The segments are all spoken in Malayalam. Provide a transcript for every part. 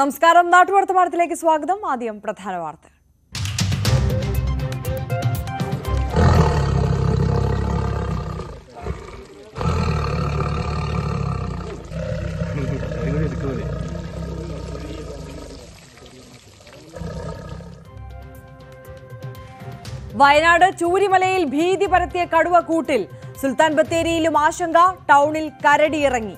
നമസ്കാരം. നാട്ടുവർത്തമാനത്തിലേക്ക് സ്വാഗതം. ആദ്യം പ്രധാന വാർത്തകൾ വയനാട് ചൂരിമലയിൽ ഭീതി പരത്തിയ കടുവ കൂട്ടിൽ. സുൽത്താൻ ബത്തേരിയിലും ആശങ്ക ടൗണിൽ കരടിയിറങ്ങി.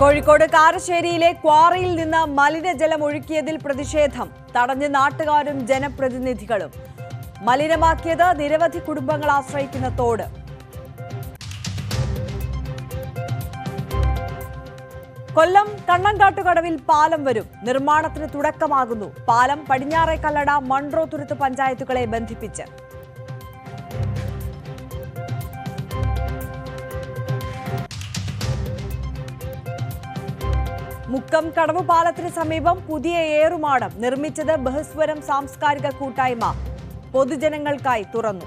കോഴിക്കോട് കാരശ്ശേരിയിലെ ക്വാറിയിൽ നിന്ന് മലിനജലം ഒഴുക്കിയതിൽ പ്രതിഷേധം. തടഞ്ഞ് നാട്ടുകാരും ജനപ്രതിനിധികളും. മലിനമാക്കിയത് നിരവധി കുടുംബങ്ങൾ ആശ്രയിക്കുന്ന തോട്. കൊല്ലം കണ്ണങ്കാട്ടുകടവിൽ പാലം വരും. നിർമ്മാണത്തിന് തുടക്കമാകുന്നു. പാലം പടിഞ്ഞാറേക്കല്ലട കല്ലട തുരുത്ത് പഞ്ചായത്തുകളെ ബന്ധിപ്പിച്ച്. മുക്കം കടവ് പാലത്തിന് സമീപം പുതിയ ഏറുമാടം നിർമ്മിച്ചത് ബഹസ്വരം സാംസ്കാരിക കൂട്ടായ്മ. പൊതുജനങ്ങൾക്കായി തുറന്നു.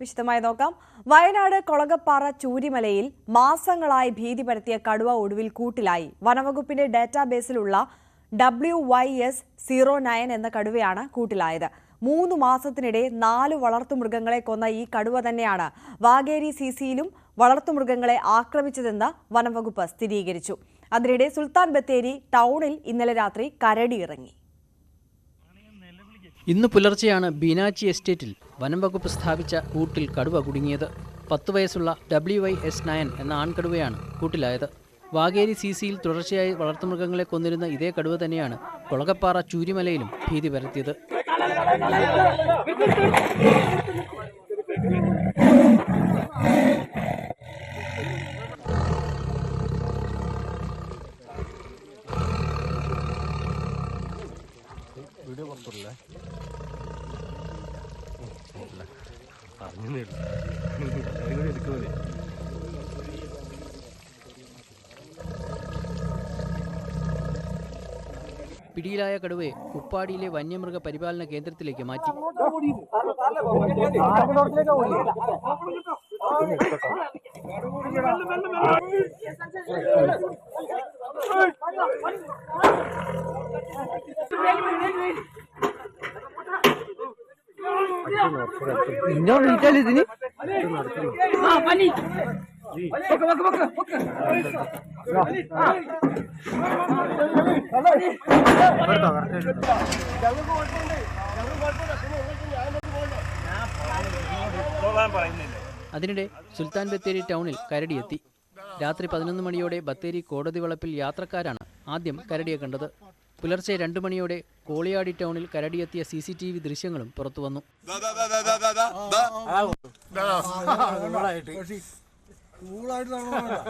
വിശദമായി നോക്കാം. വയനാട് കൊളകപ്പാറ ചൂരിമലയിൽ മാസങ്ങളായി ഭീതി പരത്തിയ കടുവ ഒടുവിൽ കൂട്ടിലായി. വനവകുപ്പിന്റെ ഡാറ്റാബേസിലുള്ള W Y S zero nine എന്ന കടുവയാണ് കൂട്ടിലായത്. മൂന്ന് മാസത്തിനിടെ നാല് വളർത്തുമൃഗങ്ങളെ കൊന്ന ഈ കടുവ തന്നെയാണ്. വാഗേരി സി സിയിലും വളർത്തുമൃഗങ്ങളെ ആക്രമിച്ചതെന്ന് വനംവകുപ്പ് സ്ഥിരീകരിച്ചു. അതിനിടെ സുൽത്താൻ ബത്തേരി ടൗണിൽ ഇന്നലെ രാത്രി കരടിയിറങ്ങി. ഇന്ന് പുലർച്ചെയാണ് ബീനാച്ചി എസ്റ്റേറ്റിൽ വനംവകുപ്പ് സ്ഥാപിച്ച കൂട്ടിൽ കടുവ കുടുങ്ങിയത്. പത്ത് വയസ്സുള്ള ഡബ്ല്യു വൈ എസ് നയൻ എന്ന ആൺകടുവയാണ് കൂട്ടിലായത്. വാഗേരി സി സിയിൽ തുടർച്ചയായി വളർത്തുമൃഗങ്ങളെ കൊന്നിരുന്ന ഇതേ കടുവ തന്നെയാണ് കൊളകപ്പാറ ചൂരിമലയിലും ഭീതി പരത്തിയത്. വീഡിയോ പുറത്തുള്ളേ പറഞ്ഞില്ല കൂടി എടുക്കുമല്ലേ പിടിയിലായ കടുവയെ ഉപ്പാടിയിലെ വന്യമൃഗ പരിപാലന കേന്ദ്രത്തിലേക്ക് മാറ്റി. അതിനിടെ സുൽത്താൻ ബത്തേരി ടൗണിൽ കരടിയെത്തി. രാത്രി പതിനൊന്ന് മണിയോടെ ബത്തേരി കോടതി വളപ്പിൽ യാത്രക്കാരാണ് ആദ്യം കരടിയെ കണ്ടത്. പുലർച്ചെ രണ്ട് മണിയോടെ കോളിയാടി ടൗണിൽ കരടിയെത്തിയ സി സി ടി വി ദൃശ്യങ്ങളും പുറത്തുവന്നു.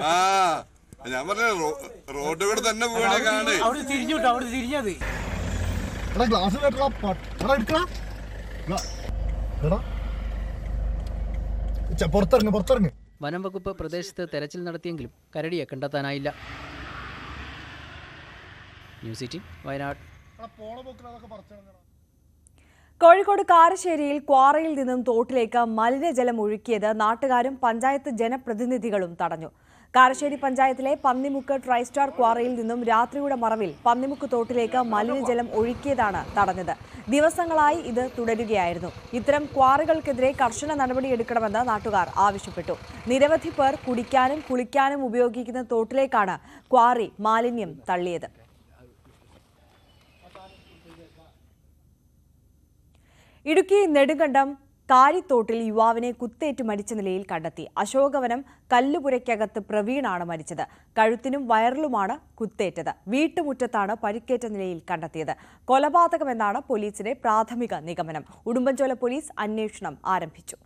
ആ. ഞാൻ പറഞ്ഞ റോഡ് കൂടെ തന്നെ പോകണേ കാണേ. എടാ ഗ്ലാസ് കേട്ടടാ എടുക്കടാ. എടാ പുറത്തിറങ്ങ് പുറത്തിറങ്ങ്. വനം വകുപ്പ് പ്രദേശത്ത് തെരച്ചിൽ നടത്തിയെങ്കിലും കരടിയെ കണ്ടെത്താനായില്ല. News eighteen Wayanad. പോണ പോക്കിൽ അതൊക്കെ പറിച്ചു കോഴിക്കോട് കാരശ്ശേരിയിൽ ക്വാറയിൽ നിന്നും തോട്ടിലേക്ക് മലിനജലം ഒഴുക്കിയത് നാട്ടുകാരും പഞ്ചായത്ത് ജനപ്രതിനിധികളും തടഞ്ഞു. കാരശ്ശേരി പഞ്ചായത്തിലെ പന്നിമുക്ക് ട്രൈസ്റ്റാർ ക്വാറയിൽ നിന്നും രാത്രിയുടെ മറവിൽ പന്നിമുക്ക് തോട്ടിലേക്ക് മലിനജലം ഒഴുക്കിയതാണ് തടഞ്ഞത്. ദിവസങ്ങളായി ഇത് തുടരുകയായിരുന്നു. ഇത്തരം ക്വാറികൾക്കെതിരെ കർശന നടപടിയെടുക്കണമെന്ന് നാട്ടുകാർ ആവശ്യപ്പെട്ടു. നിരവധി പേർ കുടിക്കാനും കുളിക്കാനും ഉപയോഗിക്കുന്ന തോട്ടിലേക്കാണ് ക്വാറി മാലിന്യം തള്ളിയത്. ഇടുക്കി നെടുങ്കണ്ടം കാരിത്തോട്ടിൽ യുവാവിനെ കുത്തേറ്റ് മരിച്ച നിലയിൽ കണ്ടെത്തി. അശോകവനം കല്ലുപുരയ്ക്കകത്ത് പ്രവീണാണ് മരിച്ചത്. കഴുത്തിനും വയറിലുമാണ് കുത്തേറ്റത്. വീട്ടുമുറ്റത്താണ് പരിക്കേറ്റ നിലയിൽ കണ്ടെത്തിയത്. കൊലപാതകമെന്നാണ് പോലീസിന്റെ പ്രാഥമിക നിഗമനം. ഉടുമ്പൻചോല പോലീസ് അന്വേഷണം ആരംഭിച്ചു.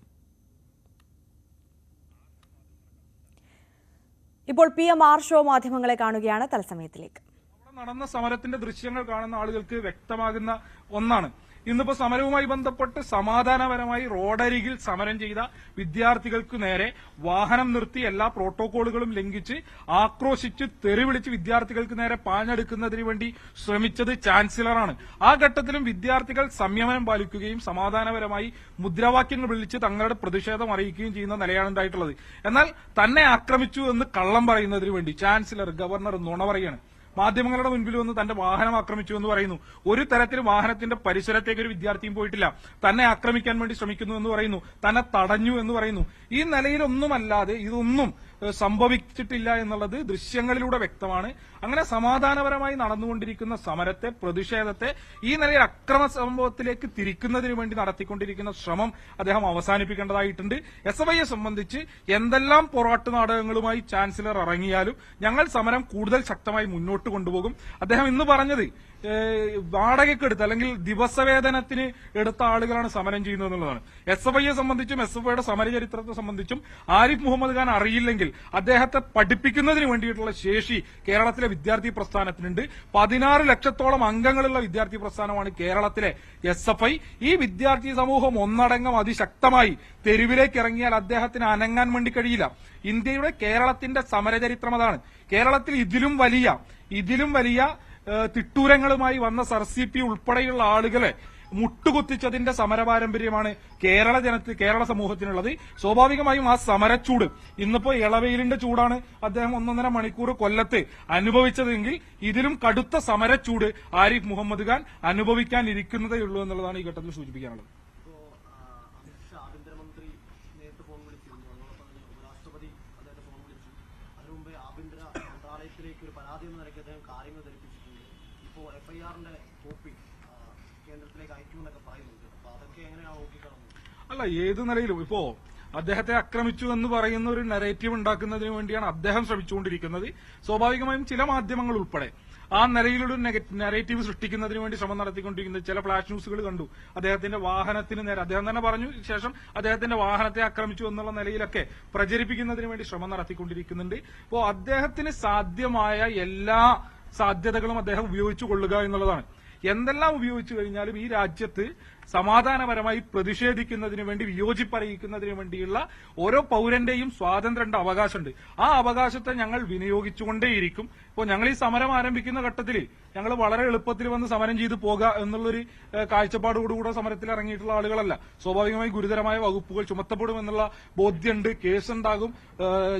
ഇപ്പോൾ പി എം ആർ ഷോ മാധ്യമങ്ങളെ കാണുകയാണ്. തത്സമയത്തിലേക്ക്. നടന്ന സമരത്തിന്റെ ദൃശ്യങ്ങൾ കാണുന്ന ആളുകൾക്ക് വ്യക്തമാകുന്ന ഒന്നാണ്. ഇന്നിപ്പോ സമരവുമായി ബന്ധപ്പെട്ട് സമാധാനപരമായി റോഡരികിൽ സമരം ചെയ്ത വിദ്യാർത്ഥികൾക്ക് നേരെ വാഹനം നിർത്തി എല്ലാ പ്രോട്ടോകോളുകളും ലംഘിച്ച് ആക്രോശിച്ച് തെറിവിളിച്ച് വിദ്യാർത്ഥികൾക്ക് നേരെ പാഞ്ഞെടുക്കുന്നതിന് വേണ്ടി ശ്രമിച്ചത് ചാൻസലറാണ്. ആ ഘട്ടത്തിലും വിദ്യാർത്ഥികൾ സംയമനം പാലിക്കുകയും സമാധാനപരമായി മുദ്രാവാക്യങ്ങൾ വിളിച്ച് തങ്ങളുടെ പ്രതിഷേധം അറിയിക്കുകയും ചെയ്യുന്ന നിലയാണ് ഉണ്ടായിട്ടുള്ളത്. എന്നാൽ തന്നെ ആക്രമിച്ചു എന്ന് കള്ളം പറയുന്നതിന് വേണ്ടി ചാൻസലർ ഗവർണർ നുണ പറയാണ്. മാധ്യമങ്ങളുടെ മുൻപിൽ വന്ന് തന്റെ വാഹനം ആക്രമിച്ചു എന്ന് പറയുന്നു. ഒരു തരത്തിൽ വാഹനത്തിന്റെ പരിസരത്തേക്ക് ഒരു വിദ്യാർത്ഥിയും പോയിട്ടില്ല. തന്നെ ആക്രമിക്കാൻ വേണ്ടി ശ്രമിക്കുന്നു എന്ന് പറയുന്നു. തന്നെ തടഞ്ഞു എന്ന് പറയുന്നു. ഈ നിലയിലൊന്നുമല്ലാതെ ഇതൊന്നും സംഭവിച്ചിട്ടില്ല എന്നുള്ളത് ദൃശ്യങ്ങളിലൂടെ വ്യക്തമാണ്. അങ്ങനെ സമാധാനപരമായി നടന്നുകൊണ്ടിരിക്കുന്ന സമരത്തെ പ്രതിഷേധത്തെ ഈ നിലയിൽ അക്രമ സംഭവത്തിലേക്ക് തിരിക്കുന്നതിന് വേണ്ടി നടത്തിക്കൊണ്ടിരിക്കുന്ന ശ്രമം അദ്ദേഹം അവസാനിപ്പിക്കേണ്ടതായിട്ടുണ്ട്. എസ് എഫ് ഐയെ സംബന്ധിച്ച് എന്തെല്ലാം പൊറാട്ട് നാടകങ്ങളുമായി ചാൻസലർ ഇറങ്ങിയാലും ഞങ്ങൾ സമരം കൂടുതൽ ശക്തമായി മുന്നോട്ട് കൊണ്ടുപോകും. അദ്ദേഹം ഇന്ന് പറഞ്ഞത് ഏഹ്, വാടകയ്ക്കെടുത്ത് അല്ലെങ്കിൽ ദിവസവേതനത്തിന് എടുത്ത ആളുകളാണ് സമരം ചെയ്യുന്നത് എന്നുള്ളതാണ്. എസ് എഫ് ഐയെ സംബന്ധിച്ചും എസ് എഫ് ഐയുടെ സമരചരിത്രത്തെ സംബന്ധിച്ചും ആരിഫ് മുഹമ്മദ് ഖാൻ അറിയില്ലെങ്കിൽ അദ്ദേഹത്തെ പഠിപ്പിക്കുന്നതിന് വേണ്ടിയിട്ടുള്ള ശേഷി കേരളത്തിലെ വിദ്യാർത്ഥി പ്രസ്ഥാനത്തിനുണ്ട്. പതിനാറ് ലക്ഷത്തോളം അംഗങ്ങളുള്ള വിദ്യാർത്ഥി പ്രസ്ഥാനമാണ് കേരളത്തിലെ എസ് എഫ് ഐ ഈ വിദ്യാർത്ഥി സമൂഹം ഒന്നടങ്കം അതിശക്തമായി തെരുവിലേക്ക് ഇറങ്ങിയാൽ അദ്ദേഹത്തിന് അനങ്ങാൻ വേണ്ടി കഴിയില്ല. ഇന്ത്യയുടെ കേരളത്തിന്റെ സമരചരിത്രം അതാണ്. കേരളത്തിൽ ഇതിലും വലിയ ഇതിലും വലിയ തിട്ടൂരങ്ങളുമായി വന്ന സർ സി പി ഉൾപ്പെടെയുള്ള ആളുകളെ മുട്ടുകുത്തിച്ചതിന്റെ സമരപാരമ്പര്യമാണ് കേരള ജനത്തിൽ കേരള സമൂഹത്തിനുള്ളത്. സ്വാഭാവികമായും ആ സമരച്ചൂട് ഇന്നിപ്പോ ഇളവെയിലിന്റെ ചൂടാണ് അദ്ദേഹം ഒന്നൊന്നര മണിക്കൂർ കൊല്ലത്ത് അനുഭവിച്ചതെങ്കിൽ ഇതിലും കടുത്ത സമരച്ചൂട് ആരിഫ് മുഹമ്മദ് ഖാൻ അനുഭവിക്കാനിരിക്കുന്നതേയുള്ളൂ എന്നുള്ളതാണ് ഈ ഘട്ടത്തിൽ സൂചിപ്പിക്കാനുള്ളത് അമിത്ഷാ ആഭ്യന്തരമന്ത്രി നേരിട്ട് ഫോൺ വിളിച്ചിരുന്നു അതോടൊപ്പം തന്നെ ഉപരാഷ്ട്രപതി അദ്ദേഹത്തെ ഫോൺ വിളിച്ചു അതിനു മുമ്പേ ആഭ്യന്തര മന്ത്രാലയത്തിലേക്ക് ഒരു പരാതി എന്ന നിലയ്ക്ക് അദ്ദേഹം കാര്യങ്ങൾ ധരിപ്പിച്ചിട്ടുണ്ട് ഇപ്പോ എഫ്ഐആറിന്റെ കോപ്പി ആ, കേന്ദ്രത്തിലേക്ക് അയക്കുമെന്നൊക്കെ പറയുന്നുണ്ട് അപ്പൊ അതൊക്കെ എങ്ങനെയാണ് നോക്കിക്കാണുന്നത് അല്ല ഏത് നിലയിലും. ഇപ്പോ അദ്ദേഹത്തെ ആക്രമിച്ചു എന്ന് പറയുന്ന ഒരു നെറേറ്റീവ് ഉണ്ടാക്കുന്നതിന് വേണ്ടിയാണ് അദ്ദേഹം ശ്രമിച്ചുകൊണ്ടിരിക്കുന്നത്. സ്വാഭാവികമായും ചില മാധ്യമങ്ങൾ ഉൾപ്പെടെ ആ നിലയിലൊരു നെറേറ്റീവ് സൃഷ്ടിക്കുന്നതിന് വേണ്ടി ശ്രമം നടത്തിക്കൊണ്ടിരിക്കുന്നത് ചില ഫ്ലാഷ് ന്യൂസുകൾ കണ്ടു. അദ്ദേഹത്തിന്റെ വാഹനത്തിന് നേരെ അദ്ദേഹം തന്നെ പറഞ്ഞു ശേഷം അദ്ദേഹത്തിന്റെ വാഹനത്തെ ആക്രമിച്ചു എന്നുള്ള നിലയിലൊക്കെ പ്രചരിപ്പിക്കുന്നതിന് വേണ്ടി ശ്രമം നടത്തിക്കൊണ്ടിരിക്കുന്നുണ്ട്. അപ്പോ അദ്ദേഹത്തിന് സാധ്യമായ എല്ലാ സാധ്യതകളും അദ്ദേഹം ഉപയോഗിച്ചു കൊള്ളുക എന്നുള്ളതാണ്. എന്തെല്ലാം ഉപയോഗിച്ചു കഴിഞ്ഞാലും ഈ രാജ്യത്ത് സമാധാനപരമായി പ്രതിഷേധിക്കുന്നതിന് വേണ്ടി വിയോജിപ്പറിയിക്കുന്നതിന് വേണ്ടിയുള്ള ഓരോ പൗരന്റെയും സ്വാതന്ത്ര്യന്റെ അവകാശമുണ്ട്. ആ അവകാശത്തെ ഞങ്ങൾ വിനിയോഗിച്ചുകൊണ്ടേയിരിക്കും. ഇപ്പോൾ ഞങ്ങൾ ഈ സമരം ആരംഭിക്കുന്ന ഘട്ടത്തിൽ ഞങ്ങൾ വളരെ എളുപ്പത്തിൽ വന്ന് സമരം ചെയ്തു പോകുക എന്നുള്ളൊരു കാഴ്ചപ്പാടോടുകൂടെ സമരത്തിൽ ഇറങ്ങിയിട്ടുള്ള ആളുകളല്ല. സ്വാഭാവികമായി ഗുരുതരമായ വകുപ്പുകൾ ചുമത്തപ്പെടും എന്നുള്ള ബോധ്യമുണ്ട്. കേസുണ്ടാകും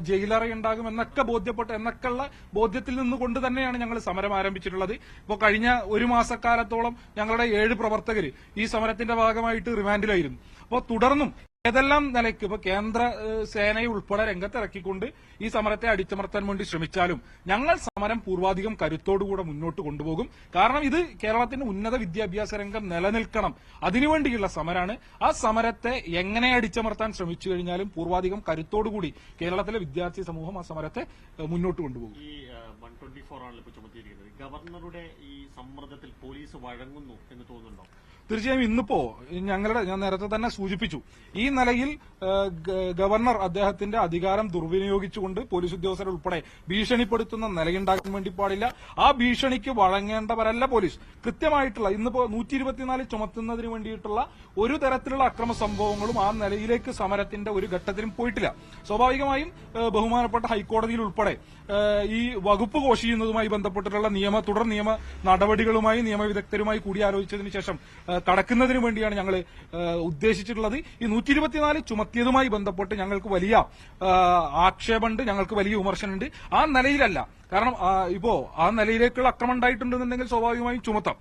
ജയിലറയുണ്ടാകും എന്നൊക്കെ ബോധ്യപ്പെട്ട എന്നൊക്കെയുള്ള ബോധ്യത്തിൽ നിന്നുകൊണ്ട് തന്നെയാണ് ഞങ്ങൾ സമരം ആരംഭിച്ചിട്ടുള്ളത്. ഇപ്പോൾ കഴിഞ്ഞ ഒരു മാസക്കാലത്തോളം ഞങ്ങളുടെ ഏഴ് പ്രവർത്തകർ ഈ സമരത്തിന്റെ ഭാഗമായിട്ട് റിമാൻഡിലായിരുന്നു. അപ്പോൾ തുടർന്നും ഏതെല്ലാം നിലയ്ക്ക് ഇപ്പോൾ കേന്ദ്ര സേനയെ ഉൾപ്പെടെ രംഗത്തിറക്കിക്കൊണ്ട് ഈ സമരത്തെ അടിച്ചമർത്താൻ വേണ്ടി ശ്രമിച്ചാലും ഞങ്ങൾ സമരം പൂർവാധികം കരുത്തോടുകൂടെ മുന്നോട്ട് കൊണ്ടുപോകും. കാരണം ഇത് കേരളത്തിന്റെ ഉന്നത വിദ്യാഭ്യാസ രംഗം നിലനിൽക്കണം. അതിനുവേണ്ടിയുള്ള സമരമാണ് ആ സമരത്തെ എങ്ങനെ അടിച്ചമർത്താൻ ശ്രമിച്ചു കഴിഞ്ഞാലും പൂർവാധികം കരുത്തോടുകൂടി കേരളത്തിലെ വിദ്യാർത്ഥി സമൂഹം ആ സമരത്തെ മുന്നോട്ട് കൊണ്ടുപോകും. ഗവർണറുടെ ഈ സമ്മർദ്ദത്തിൽ പോലീസ് വഴങ്ങുന്നു എന്ന് തോന്നുന്നുണ്ടോ? തീർച്ചയായും ഇന്നിപ്പോ ഞങ്ങളുടെ ഞാൻ നേരത്തെ തന്നെ സൂചിപ്പിച്ചു. ഈ നിലയിൽ ഗവർണർ അദ്ദേഹത്തിന്റെ അധികാരം ദുർവിനിയോഗിച്ചുകൊണ്ട് പോലീസ് ഉദ്യോഗസ്ഥരെ ഉൾപ്പെടെ ഭീഷണിപ്പെടുത്തുന്ന നിലയുണ്ടാക്കാൻ വേണ്ടി പാടില്ല. ആ ഭീഷണിക്ക് വഴങ്ങേണ്ടവരല്ല പോലീസ്. കൃത്യമായിട്ടുള്ള ഇന്നിപ്പോ നൂറ്റി ഇരുപത്തിനാല് ചുമത്തുന്നതിന് വേണ്ടിയിട്ടുള്ള ഒരു തരത്തിലുള്ള അക്രമ സംഭവങ്ങളും ആ നിലയിലേക്ക് സമരത്തിന്റെ ഒരു ഘട്ടത്തിലും പോയിട്ടില്ല. സ്വാഭാവികമായും ബഹുമാനപ്പെട്ട ഹൈക്കോടതിയിൽ ഉൾപ്പെടെ ഈ വകുപ്പ് ഘോഷിക്കുന്നതുമായി ബന്ധപ്പെട്ടിട്ടുള്ള നിയമ തുടർ നിയമ നടപടികളുമായി നിയമവിദഗ്ധരുമായി കൂടിയാലോചിച്ചതിന് ശേഷം കടക്കുന്നതിനു വേണ്ടിയാണ് ഞങ്ങൾ ഉദ്ദേശിച്ചിട്ടുള്ളത്. ഈ നൂറ്റി ഇരുപത്തിനാല് ചുമത്തിയതുമായി ബന്ധപ്പെട്ട് ഞങ്ങൾക്ക് വലിയ ആക്ഷേപമുണ്ട് ഞങ്ങൾക്ക് വലിയ വിമർശനമുണ്ട്. ആ നിലയിലല്ല. കാരണം ഇപ്പോ ആ നിലയിലേക്കുള്ള അക്രമം ഉണ്ടായിട്ടുണ്ടെന്നുണ്ടെങ്കിൽ സ്വാഭാവികമായും ചുമത്താം.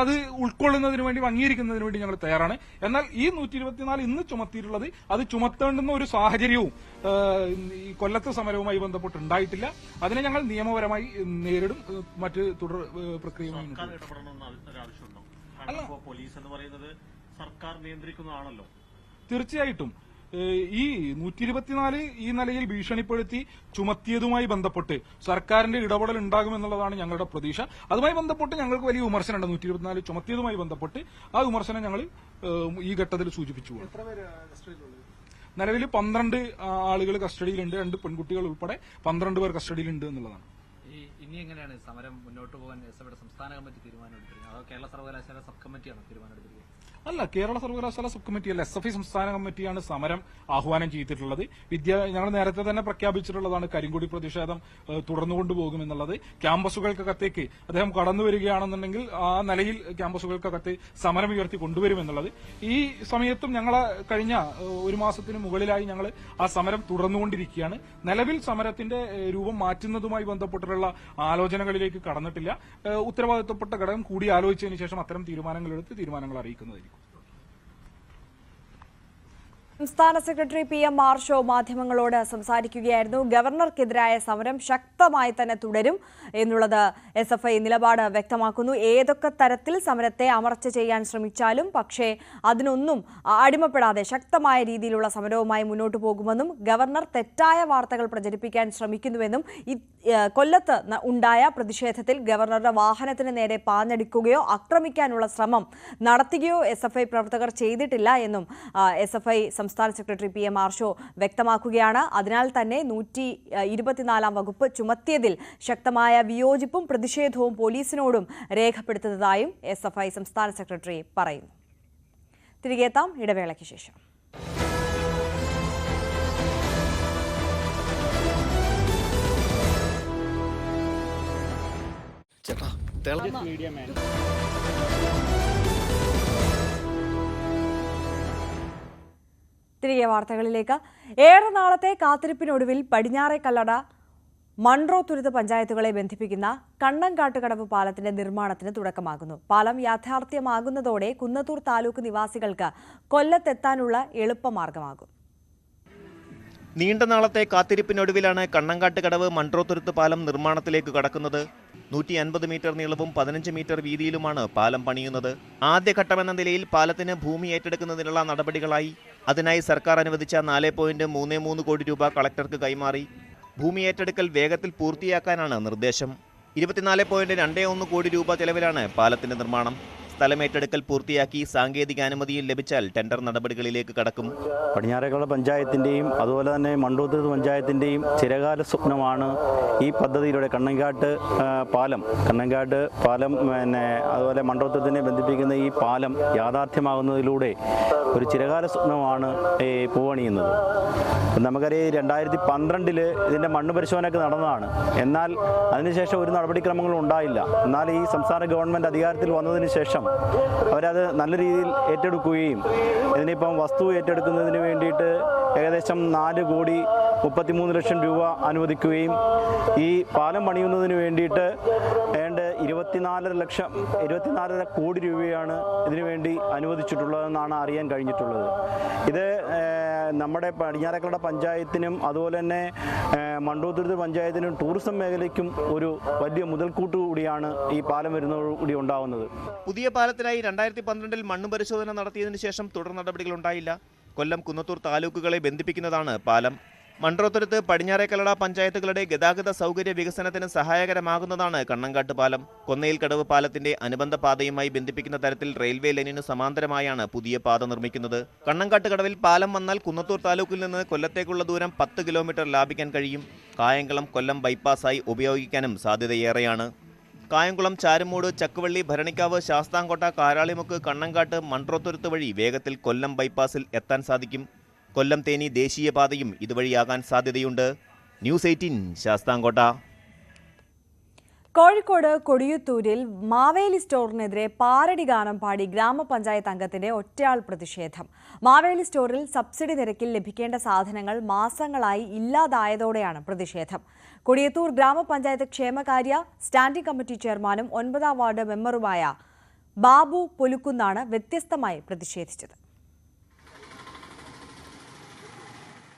അത് ഉൾക്കൊള്ളുന്നതിന് വേണ്ടി അംഗീകരിക്കുന്നതിന് വേണ്ടി ഞങ്ങൾ തയ്യാറാണ്. എന്നാൽ ഈ നൂറ്റി ഇരുപത്തിനാല് ഇന്ന് ചുമത്തിയിട്ടുള്ളത് അത് ചുമത്തേണ്ടുന്ന ഒരു സാഹചര്യവും ഈ കൊല്ലത്തെ സമരവുമായി ബന്ധപ്പെട്ട് ഉണ്ടായിട്ടില്ല അതിനെ ഞങ്ങൾ നിയമപരമായി നേരിടും. മറ്റ് തുടർ പ്രക്രിയ പ്രക്രിയയുമായി ഇപ്പോ പോലീസ് എന്ന് പറയുന്നത് സർക്കാർ നിയന്ത്രിക്കുന്നതാണല്ലോ. തീർച്ചയായിട്ടും. ഈ നൂറ്റി ഇരുപത്തിനാല് ഈ നിലയിൽ ഭീഷണിപ്പെടുത്തി ചുമത്തിയതുമായി ബന്ധപ്പെട്ട് സർക്കാരിന്റെ ഇടപെടൽ ഉണ്ടാകുമെന്നുള്ളതാണ് ഞങ്ങളുടെ പ്രതീക്ഷ. അതുമായി ബന്ധപ്പെട്ട് ഞങ്ങൾക്ക് വലിയ വിമർശനമുണ്ട്. നൂറ്റി ഇരുപത്തിനാല് ചുമത്തിയതുമായി ബന്ധപ്പെട്ട് ആ വിമർശനം ഞങ്ങൾ ഈ ഘട്ടത്തിൽ സൂചിപ്പിച്ചു നിലവിൽ പന്ത്രണ്ട് ആളുകൾ കസ്റ്റഡിയിലുണ്ട്. രണ്ട് പെൺകുട്ടികൾ ഉൾപ്പെടെ പന്ത്രണ്ട് പേർ കസ്റ്റഡിയിലുണ്ട് എന്നുള്ളതാണ്. ഈ ഇനി എങ്ങനെയാണ് സമരം മുന്നോട്ട് പോകാൻ എസ് സംസ്ഥാന കമ്മിറ്റി തീരുമാനം എടുത്തിരിക്കുന്നത് അതോ കേരള സർവകലാശാല സബ് കമ്മിറ്റിയാണോ തീരുമാനം എടുത്തിരിക്കുന്നത് അല്ല കേരള സർവകലാശാല സബ് കമ്മിറ്റി അല്ല എസ് എഫ് ഐ സംസ്ഥാന കമ്മിറ്റിയാണ് സമരം ആഹ്വാനം ചെയ്തിട്ടുള്ളത്. വിദ്യ ഞങ്ങൾ നേരത്തെ തന്നെ പ്രഖ്യാപിച്ചിട്ടുള്ളതാണ് കരിങ്കുടി പ്രതിഷേധം തുടർന്നു തുടർന്നുകൊണ്ട് പോകുമെന്നുള്ളത് ക്യാമ്പസുകൾക്കകത്തേക്ക് അദ്ദേഹം കടന്നു വരികയാണെന്നുണ്ടെങ്കിൽ ആ നിലയിൽ ക്യാമ്പസുകൾക്കകത്ത് സമരം ഉയർത്തി കൊണ്ടുവരുമെന്നുള്ളത് ഈ സമയത്തും ഞങ്ങളെ കഴിഞ്ഞ ഒരു മാസത്തിന് മുകളിലായി ഞങ്ങൾ ആ സമരം തുടർന്നുകൊണ്ടിരിക്കുകയാണ്. നിലവിൽ സമരത്തിന്റെ രൂപം മാറ്റുന്നതുമായി ബന്ധപ്പെട്ടിട്ടുള്ള ആലോചനകളിലേക്ക് കടന്നിട്ടില്ല. ഉത്തരവാദിത്തപ്പെട്ട ഘടകം കൂടി ആലോചിച്ചതിന് ശേഷം അത്തരം തീരുമാനങ്ങളെടുത്ത് തീരുമാനങ്ങൾ അറിയിക്കുന്നതായിരിക്കും. സംസ്ഥാന സെക്രട്ടറി പി എം മാർഷോ മാധ്യമങ്ങളോട് സംസാരിക്കുകയായിരുന്നു. ഗവർണർക്കെതിരായ സമരം ശക്തമായി തന്നെ തുടരും എന്നുള്ളത് എസ് എഫ് ഐ നിലപാട് വ്യക്തമാക്കുന്നു. ഏതൊക്കെ തരത്തിൽ സമരത്തെ അമർച്ച ചെയ്യാൻ ശ്രമിച്ചാലും പക്ഷേ അതിനൊന്നും അടിമപ്പെടാതെ ശക്തമായ രീതിയിലുള്ള സമരവുമായി മുന്നോട്ടു പോകുമെന്നും ഗവർണർ തെറ്റായ വാർത്തകൾ പ്രചരിപ്പിക്കാൻ ശ്രമിക്കുന്നുവെന്നും കൊല്ലത്ത് ഉണ്ടായ പ്രതിഷേധത്തിൽ ഗവർണറുടെ വാഹനത്തിന് നേരെ പാഞ്ഞടിക്കുകയോ ആക്രമിക്കാനുള്ള ശ്രമം നടത്തുകയോ എസ് പ്രവർത്തകർ ചെയ്തിട്ടില്ല എന്നും എസ് സംസ്ഥാന സെക്രട്ടറി പി എം ആർഷോ വ്യക്തമാക്കുകയാണ്. അതിനാൽ തന്നെ നൂറ്റി ഇരുപത്തിനാലാം വകുപ്പ് ചുമത്തിയതിൽ ശക്തമായ വിയോജിപ്പും പ്രതിഷേധവും പോലീസിനോടും രേഖപ്പെടുത്തുന്നതായും എസ് എഫ് ഐ സംസ്ഥാന സെക്രട്ടറി പറയുന്നു. തിരികെത്താം ഇടവേളയ്ക്ക് ശേഷം. തിരികെ വാർത്തകളിലേക്ക്. ഏറെ നാളത്തെ കാത്തിരിപ്പിനൊടുവിൽ പടിഞ്ഞാറെ കല്ലട മൺട്രോ തുരുത്ത് പഞ്ചായത്തുകളെ ബന്ധിപ്പിക്കുന്ന കണ്ണങ്കാട്ടുകടവ് പാലത്തിന്റെ നിർമ്മാണത്തിന് തുടക്കമാകുന്നു. പാലം യാഥാർത്ഥ്യമാകുന്നതോടെ കുന്നത്തൂർ താലൂക്ക് നിവാസികൾക്ക് കൊല്ലത്തെത്താനുള്ള എളുപ്പമാർഗമാകും. നീണ്ട നാളത്തെ കാത്തിരിപ്പിനൊടുവിലാണ് കണ്ണങ്കാട്ടുകടവ് കടവ് മൺട്രോത്തുരുത്ത് പാലം നിർമ്മാണത്തിലേക്ക് കടക്കുന്നത്. നൂറ്റി അൻപത് മീറ്റർ നീളവും പതിനഞ്ച് മീറ്റർ വീതിയിലുമാണ് പാലം പണിയുന്നത്. ആദ്യഘട്ടമെന്ന നിലയിൽ പാലത്തിന് ഭൂമി ഏറ്റെടുക്കുന്നതിനുള്ള നടപടികളായി അതിനായി സർക്കാർ അനുവദിച്ച നാല് പോയിന്റ് മൂന്ന് മൂന്ന് കോടി രൂപ കളക്ടർക്ക് കൈമാറി. ഭൂമി ഏറ്റെടുക്കൽ വേഗത്തിൽ പൂർത്തിയാക്കാനാണ് നിർദ്ദേശം. ഇരുപത്തിനാല് പോയിന്റ് രണ്ട് ഒന്ന് കോടി രൂപ ചെലവിലാണ് പാലത്തിന്റെ നിർമ്മാണം. സ്ഥലമേറ്റെടുക്കൽ പൂർത്തിയാക്കി സാങ്കേതിക അനുമതിയും ലഭിച്ചാൽ ടെൻഡർ നടപടികളിലേക്ക് കടക്കും. പടിഞ്ഞാറേക്കോള പഞ്ചായത്തിന്റെയും അതുപോലെ തന്നെ മണ്ടൂത്തൂർ പഞ്ചായത്തിന്റെയും ചിരകാല സ്വപ്നമാണ് ഈ പദ്ധതിയിലൂടെ കണ്ണങ്കാട്ട് പാലം. കണ്ണങ്കാട്ട് പാലം പിന്നെ അതുപോലെ മണ്ടോത്തത്തിനെ ബന്ധിപ്പിക്കുന്ന ഈ പാലം യാഥാർത്ഥ്യമാകുന്നതിലൂടെ ഒരു ചിരകാല സ്വപ്നമാണ് ഈ പൂവണിയുന്നത് നമുക്കറിയാം രണ്ടായിരത്തി പന്ത്രണ്ടിൽ ഇതിന്റെ മണ്ണ് പരിശോധനയൊക്കെ നടന്നതാണ്. എന്നാൽ അതിനുശേഷം ഒരു നടപടിക്രമങ്ങളും ഉണ്ടായില്ല. എന്നാൽ ഈ സംസ്ഥാന ഗവൺമെന്റ് അധികാരത്തിൽ വന്നതിന് ശേഷം അവരത് നല്ല രീതിയിൽ ഏറ്റെടുക്കുകയും ഇതിനിപ്പം വസ്തു ഏറ്റെടുക്കുന്നതിന് വേണ്ടിയിട്ട് ഏകദേശം നാല് കോടി മുപ്പത്തിമൂന്ന് ലക്ഷം രൂപ അനുവദിക്കുകയും ഈ പാലം പണിയുന്നതിന് വേണ്ടിയിട്ട് ഏണ്ട് ഇരുപത്തിനാലര ലക്ഷം ഇരുപത്തിനാലര കോടി രൂപയാണ് ഇതിനുവേണ്ടി അനുവദിച്ചിട്ടുള്ളതെന്നാണ് അറിയാൻ കഴിഞ്ഞിട്ടുള്ളത്. ഇത് നമ്മുടെ പടിഞ്ഞാറക്കട പഞ്ചായത്തിനും അതുപോലെ തന്നെ മണ്ടൂത്തുരുത്ത് പഞ്ചായത്തിനും ടൂറിസം മേഖലയ്ക്കും ഒരു വലിയ മുതൽക്കൂട്ട് കൂടിയാണ് ഈ പാലം വരുന്നതോടുകൂടി ഉണ്ടാവുന്നത്. പുതിയ പാലത്തിനായി രണ്ടായിരത്തി പന്ത്രണ്ടിൽ മണ്ണ് പരിശോധന നടത്തിയതിനു ശേഷം തുടർ നടപടികൾ ഉണ്ടായില്ല. കൊല്ലം കുന്നത്തൂർ താലൂക്കുകളെ ബന്ധിപ്പിക്കുന്നതാണ് പാലം. മൺട്രോത്തുരത്ത് പടിഞ്ഞാറേക്കലട പഞ്ചായത്തുകളുടെ ഗതാഗത സൗകര്യ വികസനത്തിന് സഹായകരമാകുന്നതാണ് കണ്ണങ്കാട്ട് പാലം. കൊന്നയിൽ കടവ് പാലത്തിന്റെ അനുബന്ധ പാതയുമായി ബന്ധിപ്പിക്കുന്ന തരത്തിൽ റെയിൽവേ ലൈനിന് സമാന്തരമായാണ് പുതിയ പാത നിർമ്മിക്കുന്നത്. കണ്ണങ്കാട്ട് കടവിൽ പാലം വന്നാൽ കുന്നത്തൂർ താലൂക്കിൽ നിന്ന് കൊല്ലത്തേക്കുള്ള ദൂരം പത്ത് കിലോമീറ്റർ ലാഭിക്കാൻ കഴിയും. കായംകുളം കൊല്ലം ബൈപ്പാസായി ഉപയോഗിക്കാനും സാധ്യതയേറെയാണ്. കായംകുളം ചാരുമൂട് ചക്കുവള്ളി ഭരണിക്കാവ് ശാസ്താംകോട്ട കാരാളിമുക്ക് കണ്ണങ്കാട്ട് മൺട്രോത്തുരുത്ത് വഴി വേഗത്തിൽ കൊല്ലം ബൈപ്പാസിൽ എത്താൻ സാധിക്കും. കൊല്ലം തേനി ദേശീയപാതയും ഇതുവഴിയാകാൻ സാധ്യതയുണ്ട്. News eighteen Sasthamkotta. കോഴിക്കോട് കൊടിയത്തൂരിൽ മാവേലി സ്റ്റോറിനെതിരെ പാരടി ഗാനം പാടി ഗ്രാമപഞ്ചായത്ത് അംഗത്തിന്റെ ഒറ്റയാൾ പ്രതിഷേധം. മാവേലി സ്റ്റോറിൽ സബ്സിഡി നിരക്കിൽ ലഭിക്കേണ്ട സാധനങ്ങൾ മാസങ്ങളായി ഇല്ലാതായതോടെയാണ് പ്രതിഷേധം. കൊടിയത്തൂർ ഗ്രാമപഞ്ചായത്ത് ക്ഷേമകാര്യ സ്റ്റാൻഡിംഗ് കമ്മിറ്റി ചെയർമാനും ഒൻപതാം വാർഡ് മെമ്പറുമായ ബാബു പൊലുക്കുന്നാണ് വ്യത്യസ്തമായി പ്രതിഷേധിച്ചത്.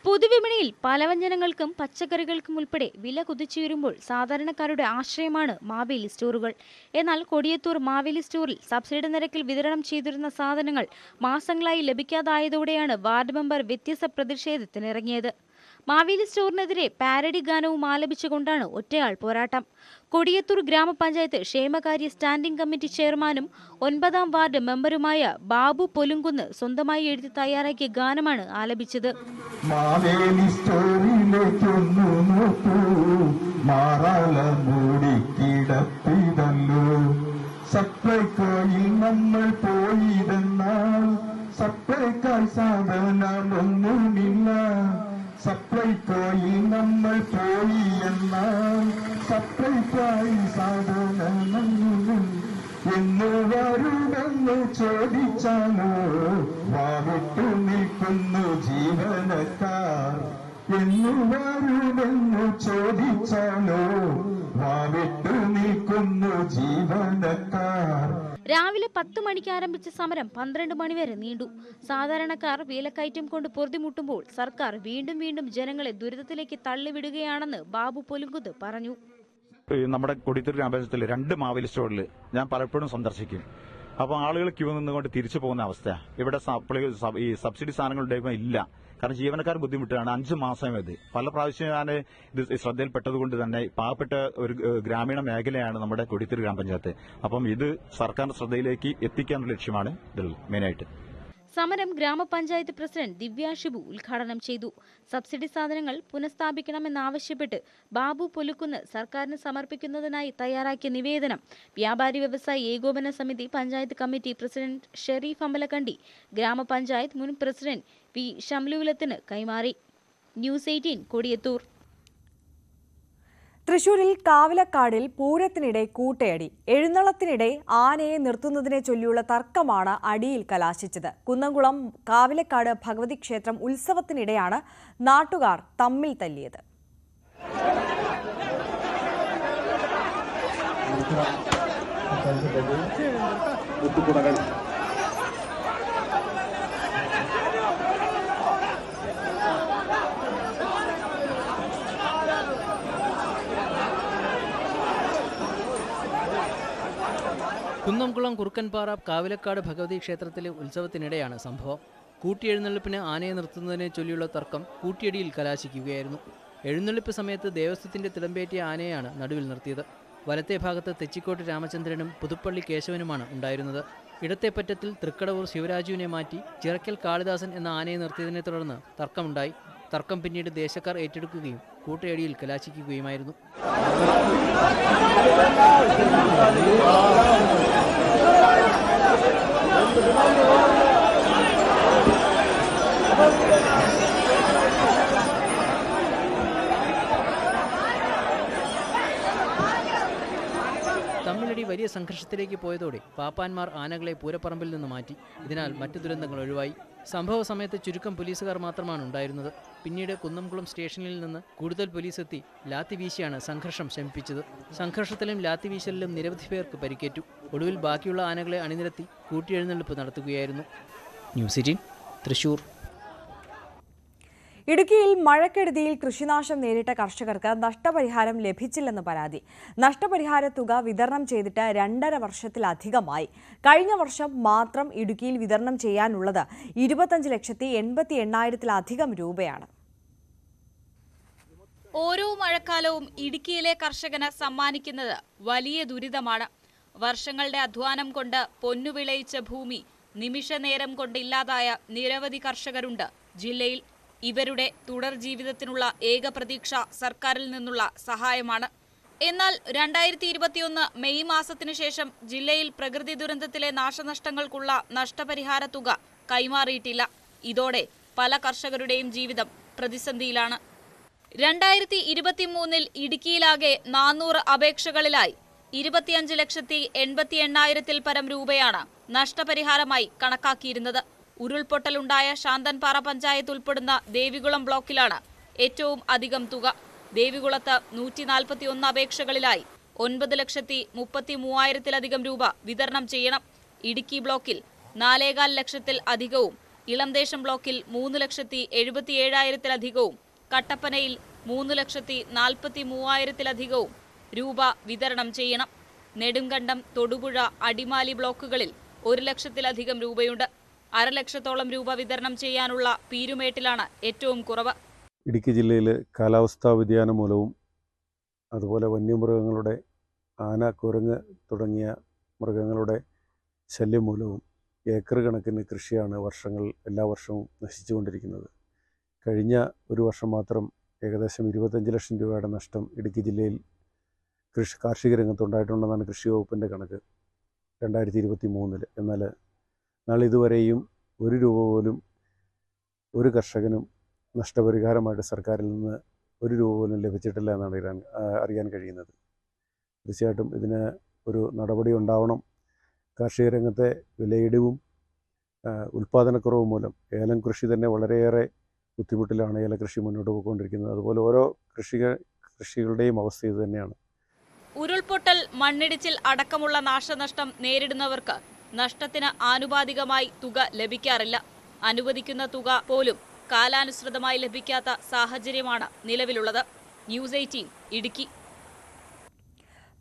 പൊതുവിപണിയിൽ പലവ്യഞ്ജനങ്ങൾക്കും പച്ചക്കറികൾക്കും ഉൾപ്പെടെ വില കുതിച്ചുയരുമ്പോൾ സാധാരണക്കാരുടെ ആശ്രയമാണ് മാവേലി സ്റ്റോറുകൾ. എന്നാൽ കൊടിയത്തൂർ മാവേലി സ്റ്റോറിൽ സബ്സിഡി നിരക്കിൽ വിതരണം ചെയ്തിരുന്ന സാധനങ്ങൾ മാസങ്ങളായി ലഭിക്കാതായതോടെയാണ് വാർഡ് മെമ്പർ വ്യത്യസ്ത പ്രതിഷേധത്തിനിറങ്ങിയത്. മാവേലി സ്റ്റോറിനെതിരെ പാരഡി ഗാനവും ആലപിച്ചുകൊണ്ടാണ് ഒറ്റയാൾ പോരാട്ടം. കൊടിയത്തൂർ ഗ്രാമപഞ്ചായത്ത് ക്ഷേമകാര്യ സ്റ്റാൻഡിംഗ് കമ്മിറ്റി ചെയർമാനും ഒൻപതാം വാർഡ് മെമ്പറുമായ ബാബു പൊലുങ്കുന്ന് സ്വന്തമായി എഴുതി തയ്യാറാക്കിയ ഗാനമാണ് ആലപിച്ചത്. നമ്മൾ സപ്ലൈക്കായി സാധനമൊന്നുമില്ല. സപ്ലൈക്കോയിൽ നമ്മൾ പോയി എന്നാൽ സപ്ലൈക്കായി സാധനമൊന്നുമില്ല എന്ന് വരുമെന്ന് ചോദിച്ചാലോ? വാവിട്ടു നിൽക്കുന്നു ജീവനക്കാർ. എന്ന് വരുമെന്ന് ചോദിച്ചാലോ? വാവിട്ടു നിൽക്കുന്നു ജീവനക്കാർ. രാവിലെ പത്ത് മണിക്ക് ആരംഭിച്ച സമരം പന്ത്രണ്ട് മണിവരെ നീണ്ടു. സാധാരണക്കാർ വിലക്കയറ്റം കൊണ്ട് പൊറുതിമുട്ടുമ്പോൾ സർക്കാർ വീണ്ടും വീണ്ടും ജനങ്ങളെ ദുരിതത്തിലേക്ക് തള്ളിവിടുകയാണെന്ന് ബാബു പൊലുങ്കുത് പറഞ്ഞു. നമ്മുടെ കൊടിത്തൂർ ഗ്രാമപഞ്ചായത്തിൽ രണ്ട് മാവേലി സ്റ്റോറിൽ ഞാൻ പലപ്പോഴും സന്ദർശിക്കും. അപ്പോൾ ആളുകൾ ക്യൂ നിന്നുകൊണ്ട് തിരിച്ചു പോകുന്ന അവസ്ഥ ഇവിടെ ഈ സബ്സിഡി സാധനങ്ങളുടെ ഇല്ല. കാരണം ജീവനക്കാർ ബുദ്ധിമുട്ടാണ് അഞ്ചു മാസം ഇത്. പല പ്രാവശ്യം ഞാൻ ഇത് ശ്രദ്ധയിൽപ്പെട്ടതുകൊണ്ട് തന്നെ പാവപ്പെട്ട ഒരു ഗ്രാമീണ മേഖലയാണ് നമ്മുടെ കൊടിത്തൂർ ഗ്രാമപഞ്ചായത്ത്. അപ്പം ഇത് സർക്കാരിന്റെ ശ്രദ്ധയിലേക്ക് എത്തിക്കാനുള്ള ലക്ഷ്യമാണ് ഇതിൽ മെയിനായിട്ട്. സമരം ഗ്രാമപഞ്ചായത്ത് പ്രസിഡന്റ് ദിവ്യ ഷിബു ഉദ്ഘാടനം ചെയ്തു. സബ്സിഡി സാധനങ്ങൾ പുനഃസ്ഥാപിക്കണമെന്നാവശ്യപ്പെട്ട് ബാബു പൊലുക്കുന്ന് സർക്കാരിന് സമർപ്പിക്കുന്നതിനായി തയ്യാറാക്കിയ നിവേദനം വ്യാപാരി വ്യവസായി ഏകോപന സമിതി പഞ്ചായത്ത് കമ്മിറ്റി പ്രസിഡന്റ് ഷെരീഫ് അമ്പലക്കണ്ടി ഗ്രാമപഞ്ചായത്ത് മുൻ പ്രസിഡന്റ് വി ഷംലുവിലത്തിന് കൈമാറി. News eighteen Kodiyathur. തൃശൂരിൽ കാവിലക്കാടിൽ പൂരത്തിനിടെ കൂട്ടയടി. എഴുന്നള്ളത്തിനിടെ ആനയെ നിർത്തുന്നതിനെ ചൊല്ലിയുള്ള തർക്കമാണ് അടിയിൽ കലാശിച്ചത്. കുന്നംകുളം കാവിലക്കാട് ഭഗവതി ക്ഷേത്രം ഉത്സവത്തിനിടെയാണ് നാട്ടുകാർ തമ്മിൽ തല്ലിയത്. കുന്നംകുളം കുറുക്കൻപാറ കാവിലക്കാട് ഭഗവതി ക്ഷേത്രത്തിലെ ഉത്സവത്തിനിടെയാണ് സംഭവം. കൂട്ടിയെഴുന്നള്ളിപ്പിന് ആനയെ നിർത്തുന്നതിനെ ചൊല്ലിയുള്ള തർക്കം കൂട്ടിയടിയിൽ കലാശിക്കുകയായിരുന്നു. എഴുന്നള്ളിപ്പ് സമയത്ത് ദേവസ്വത്തിന്റെ തിടമ്പേറ്റിയ ആനയാണ് നടുവിൽ നിർത്തിയത്. വലത്തെ ഭാഗത്ത് തെച്ചിക്കോട്ട് രാമചന്ദ്രനും പുതുപ്പള്ളി കേശവനുമാണ് ഉണ്ടായിരുന്നത്. ഇടത്തെ പറ്റത്തിൽ തൃക്കടവൂർ ശിവരാജുവിനെ മാറ്റി ചിറക്കൽ കാളിദാസൻ എന്ന ആനയെ നിർത്തിയതിനെ തുടർന്ന് തർക്കമുണ്ടായി. തർക്കം പിന്നീട് ദേശക്കാർ ഏറ്റെടുക്കുകയും കൂട്ടയടിയിൽ കലാശിക്കുകയുമായിരുന്നു. തമ്മിലടി വലിയ സംഘർഷത്തിലേക്ക് പോയതോടെ പാപ്പാന്മാർ ആനകളെ പൂരപ്പറമ്പിൽ നിന്ന് മാറ്റി. ഇതിനാൽ മറ്റു ദുരന്തങ്ങൾ ഒഴിവായി. സംഭവ സമയത്ത് ചുരുക്കം പോലീസുകാർ മാത്രമാണ് ഉണ്ടായിരുന്നത്. പിന്നീട് കുന്നംകുളം സ്റ്റേഷനിൽ നിന്ന് കൂടുതൽ പോലീസ് എത്തി ലാത്തി വീശിയാണ് സംഘർഷം ശമിപ്പിച്ചത്. സംഘർഷത്തിലും ലാത്തി വീശലിലും നിരവധി പേർക്ക് പരിക്കേറ്റു. ഒടുവിൽ ബാക്കിയുള്ള ആനകളെ അണിനിരത്തി കൂട്ടിയെഴുന്നള്ളിപ്പ് നടത്തുകയായിരുന്നു. News eighteen Thrissur. ഇടുക്കിയിൽ മഴക്കെടുതിയിൽ കൃഷിനാശം നേരിട്ട കർഷകർക്ക് നഷ്ടപരിഹാരം ലഭിച്ചില്ലെന്ന് പരാതി. നഷ്ടപരിഹാര തുക വിതരണം ചെയ്തിട്ട് രണ്ടര വർഷത്തിലധികമായി. കഴിഞ്ഞ വർഷം മാത്രം ഇടുക്കിയിൽ വിതരണം ചെയ്യാനുള്ളത് ഇരുപത്തഞ്ച് ലക്ഷത്തി എൺപത്തി എണ്ണായിരത്തിലധികം രൂപയാണ്. ഓരോ മഴക്കാലവും ഇടുക്കിയിലെ കർഷകന് സമ്മാനിക്കുന്നത് വലിയ ദുരിതമാണ്. വർഷങ്ങളുടെ അധ്വാനം കൊണ്ട് പൊന്നുവിളയിച്ച ഭൂമി നിമിഷനേരം കൊണ്ട് ഇല്ലാതായ നിരവധി കർഷകരുണ്ട് ജില്ലയിൽ. ഇവരുടെ തുടർ ജീവിതത്തിനുള്ള ഏക പ്രതീക്ഷ സർക്കാരിൽ നിന്നുള്ള സഹായമാണ്. എന്നാൽ രണ്ടായിരത്തി ഇരുപത്തിയൊന്ന് മെയ് മാസത്തിനു ശേഷം ജില്ലയിൽ പ്രകൃതി ദുരന്തത്തിലെ നാശനഷ്ടങ്ങൾക്കുള്ള നഷ്ടപരിഹാര തുക കൈമാറിയിട്ടില്ല. ഇതോടെ പല കർഷകരുടെയും ജീവിതം പ്രതിസന്ധിയിലാണ്. രണ്ടായിരത്തി ഇരുപത്തിമൂന്നിൽ ഇടുക്കിയിലാകെ നാനൂറ് അപേക്ഷകളിലായി ഇരുപത്തിയഞ്ച് ലക്ഷത്തി എൺപത്തി എണ്ണായിരത്തിൽ പരം രൂപയാണ് നഷ്ടപരിഹാരമായി കണക്കാക്കിയിരുന്നത്. ഉരുൾപൊട്ടലുണ്ടായ ശാന്തൻപാറ പഞ്ചായത്ത് ഉൾപ്പെടുന്ന ദേവികുളം ബ്ലോക്കിലാണ് ഏറ്റവും അധികം തുക. ദേവികുളത്ത് നൂറ്റി നാൽപ്പത്തി ഒന്ന് അപേക്ഷകളിലായി ഒൻപത് ലക്ഷത്തി മുപ്പത്തി മൂവായിരത്തിലധികം രൂപ വിതരണം ചെയ്യണം. ഇടുക്കി ബ്ലോക്കിൽ നാലേകാൽ ലക്ഷത്തിൽ അധികവും ഇളംദേശം ബ്ലോക്കിൽ മൂന്ന് ലക്ഷത്തി എഴുപത്തി ഏഴായിരത്തിലധികവും കട്ടപ്പനയിൽ മൂന്ന് ലക്ഷത്തി നാൽപ്പത്തി മൂവായിരത്തിലധികവും രൂപ വിതരണം ചെയ്യണം. നെടുങ്കണ്ടം തൊടുപുഴ അടിമാലി ബ്ലോക്കുകളിൽ ഒരു ലക്ഷത്തിലധികം രൂപയുണ്ട്. അരലക്ഷത്തോളം രൂപ വിതരണം ചെയ്യാനുള്ള പീരുമേട്ടിലാണ് ഏറ്റവും കുറവ്. ഇടുക്കി ജില്ലയിൽ കാലാവസ്ഥാ വ്യതിയാനം മൂലവും അതുപോലെ വന്യമൃഗങ്ങളുടെ ആന കുരങ്ങ് തുടങ്ങിയ മൃഗങ്ങളുടെ ശല്യം മൂലവും ഏക്കർ കണക്കിന് കൃഷിയാണ് വർഷങ്ങൾ എല്ലാ വർഷവും നശിച്ചുകൊണ്ടിരിക്കുന്നത്. കഴിഞ്ഞ ഒരു വർഷം മാത്രം ഏകദേശം ഇരുപത്തഞ്ച് ലക്ഷം രൂപയുടെ നഷ്ടം ഇടുക്കി ജില്ലയിൽ കൃഷി കാർഷിക രംഗത്തുണ്ടായിട്ടുണ്ടെന്നാണ് കൃഷി വകുപ്പിന്റെ കണക്ക്. രണ്ടായിരത്തി ഇരുപത്തി മൂന്നിൽ എന്നാൽ നാളിതുവരെയും ഒരു രൂപ പോലും ഒരു കർഷകനും നഷ്ടപരിഹാരമായിട്ട് സർക്കാരിൽ നിന്ന് ഒരു രൂപ പോലും ലഭിച്ചിട്ടില്ല എന്നാണ് അറിയാൻ അറിയാൻ കഴിയുന്നത്. തീർച്ചയായിട്ടും ഇതിന് ഒരു നടപടി ഉണ്ടാവണം. കാർഷിക രംഗത്തെ വിലയിടിവും ഉൽപ്പാദനക്കുറവ് മൂലം ഏലം കൃഷി തന്നെ വളരെയേറെ ബുദ്ധിമുട്ടിലാണ് ഏലകൃഷി മുന്നോട്ട് പോയിക്കൊണ്ടിരിക്കുന്നത്. അതുപോലെ ഓരോ കൃഷിക കൃഷികളുടെയും അവസ്ഥ ഇത് തന്നെയാണ്. ഉരുൾപൊട്ടൽ മണ്ണിടിച്ചിൽ അടക്കമുള്ള നാശനഷ്ടം നേരിടുന്നവർക്ക് നഷ്ടത്തിന് ആനുപാതികമായി തുക ലഭിക്കാറില്ല. അനുവദിക്കുന്ന തുക പോലും കാലാനുസൃതമായി ലഭിക്കാത്ത സാഹചര്യമാണ് നിലവിലുള്ളത്. News eighteen Idukki.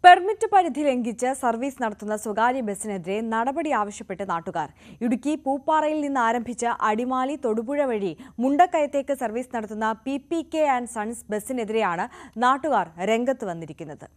പെർമിറ്റ് പരിധി ലംഘിച്ച് സർവീസ് നടത്തുന്ന സ്വകാര്യ ബസ്സിനെതിരെ നടപടി ആവശ്യപ്പെട്ട് നാട്ടുകാർ. ഇടുക്കി പൂപ്പാറയിൽ നിന്ന് ആരംഭിച്ച അടിമാലി തൊടുപുഴ വഴി മുണ്ടക്കയത്തേക്ക് സർവീസ് നടത്തുന്ന P P K and sons ബസ്സിനെതിരെയാണ് നാട്ടുകാർ രംഗത്ത് വന്നിരിക്കുന്നത്.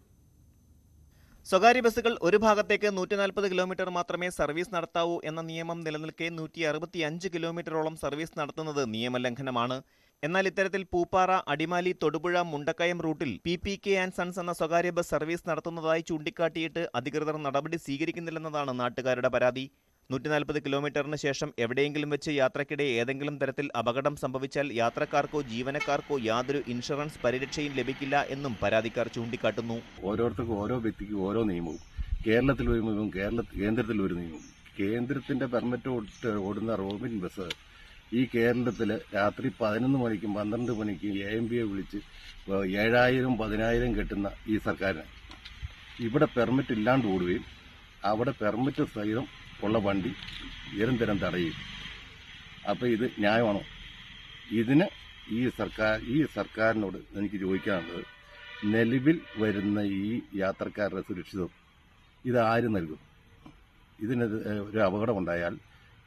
സ്വകാര്യ ബസ്സുകൾ ഒരു ഭാഗത്തേക്ക് നൂറ്റി നാൽപ്പത് കിലോമീറ്റർ മാത്രമേ സർവീസ് നടത്താവൂ എന്ന നിയമം നിലനിൽക്കെ നൂറ്റി അറുപത്തി അഞ്ച് കിലോമീറ്ററോളം സർവീസ് നടത്തുന്നത് നിയമലംഘനമാണ്. എന്നാൽ ഇത്തരത്തിൽ പൂപ്പാറ അടിമാലി തൊടുപുഴ മുണ്ടക്കയം റൂട്ടിൽ P P K and sons എന്ന സ്വകാര്യ ബസ് സർവീസ് നടത്തുന്നതായി ചൂണ്ടിക്കാട്ടിയിട്ട് അധികൃതർ നടപടി സ്വീകരിക്കുന്നില്ലെന്നതാണ് നാട്ടുകാരുടെ പരാതി. നൂറ്റി നാൽപ്പത് കിലോമീറ്ററിന് ശേഷം എവിടെയെങ്കിലും വെച്ച് യാത്രക്കിടെ ഏതെങ്കിലും തരത്തിൽ അപകടം സംഭവിച്ചാൽ യാത്രക്കാർക്കോ ജീവനക്കാർക്കോ യാതൊരു ഇൻഷുറൻസ് പരിരക്ഷയും ലഭിക്കില്ല എന്നും പരാതിക്കാർ ചൂണ്ടിക്കാട്ടുന്നു. ഓരോരുത്തർക്കും ഓരോ വ്യക്തിക്കും ഓരോ നിയമവും. കേരളത്തിൽ ഒരു നിയമവും കേരള കേന്ദ്രത്തിൽ ഒരു നിയമവും. കേന്ദ്രത്തിന്റെ പെർമിറ്റ് കൊടുത്ത് ഓടുന്ന റോമിൻ ബസ് ഈ കേരളത്തിൽ രാത്രി പതിനൊന്ന് മണിക്കും പന്ത്രണ്ട് മണിക്കും എ എം പിയെ വിളിച്ച് ഏഴായിരം പതിനായിരം കെട്ടുന്ന ഈ സർക്കാരിന്. ഇവിടെ പെർമിറ്റ് ഇല്ലാണ്ട് ഓടുകയും അവിടെ പെർമിറ്റ് സഹിതം ഉള്ള വണ്ടി നിരന്തരം തടയും. അപ്പോൾ ഇത് ന്യായമാണോ? ഇതിന് ഈ സർക്കാർ ഈ സർക്കാരിനോട് എനിക്ക് ചോദിക്കാനുള്ളത് നിലവിൽ വരുന്ന ഈ യാത്രക്കാരുടെ സുരക്ഷിതം ഇത് ആര് നൽകും? ഇതിന് ഒരു അപകടമുണ്ടായാൽ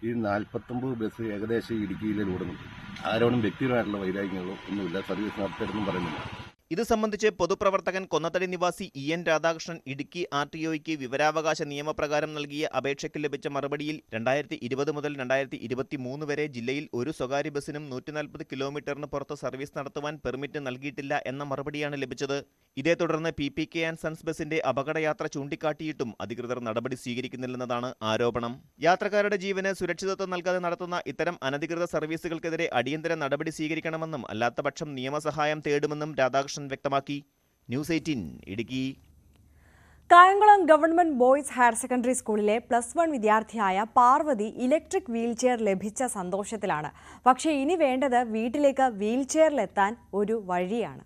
ഈ നാൽപ്പത്തൊമ്പത് ബസ് ഏകദേശം ഇടുക്കിയിലെ ഓടുന്നുണ്ട് ആരോടും വ്യക്തിപരമായിട്ടുള്ള വൈരാഗ്യങ്ങളോ ഒന്നുമില്ല. സർവീസ് നടത്തരുതെന്നും പറയുന്നില്ല. ഇത് സംബന്ധിച്ച് പൊതുപ്രവർത്തകൻ Konnathady നിവാസി E N Radhakrishnan Idukki R T ഒയ്ക്ക് വിവരാവകാശ നിയമപ്രകാരം നൽകിയ അപേക്ഷയ്ക്ക് ലഭിച്ച മറുപടിയിൽ രണ്ടായിരത്തി ഇരുപത് മുതൽ രണ്ടായിരത്തി ഇരുപത്തി മൂന്ന് വരെ ജില്ലയിൽ ഒരു സ്വകാര്യ ബസ്സിനും നൂറ്റിനാൽപ്പത് കിലോമീറ്ററിന് പുറത്ത് സർവീസ് നടത്തുവാൻ പെർമിറ്റ് നൽകിയിട്ടില്ല എന്ന മറുപടിയാണ് ലഭിച്ചത്. ഇതേ തുടർന്ന് P P K and sons ബസിന്റെ അപകടയാത്ര ചൂണ്ടിക്കാട്ടിയിട്ടും അധികൃതർ നടപടി സ്വീകരിക്കുന്നില്ലെന്നതാണ് ആരോപണം. യാത്രക്കാരുടെ ജീവന് സുരക്ഷിതത്വം നൽകാതെ നടത്തുന്ന ഇത്തരം അനധികൃത സർവീസുകൾക്കെതിരെ അടിയന്തര നടപടി സ്വീകരിക്കണമെന്നും അല്ലാത്തപക്ഷം നിയമസഹായം തേടുമെന്നും രാധാകൃഷ്ണൻ വ്യക്തമാക്കി. News eighteen Idukki. Kayamkulam government boys higher secondary സ്കൂളിലെ പ്ലസ് വൺ വിദ്യാർത്ഥിയായ പാർവതി ഇലക്ട്രിക് വീൽചെയർ ലഭിച്ച സന്തോഷത്തിലാണ്. പക്ഷേ ഇനി വേണ്ടത് വീട്ടിലേക്ക് വീൽചെയറിലെത്താൻ ഒരു വഴിയാണ്.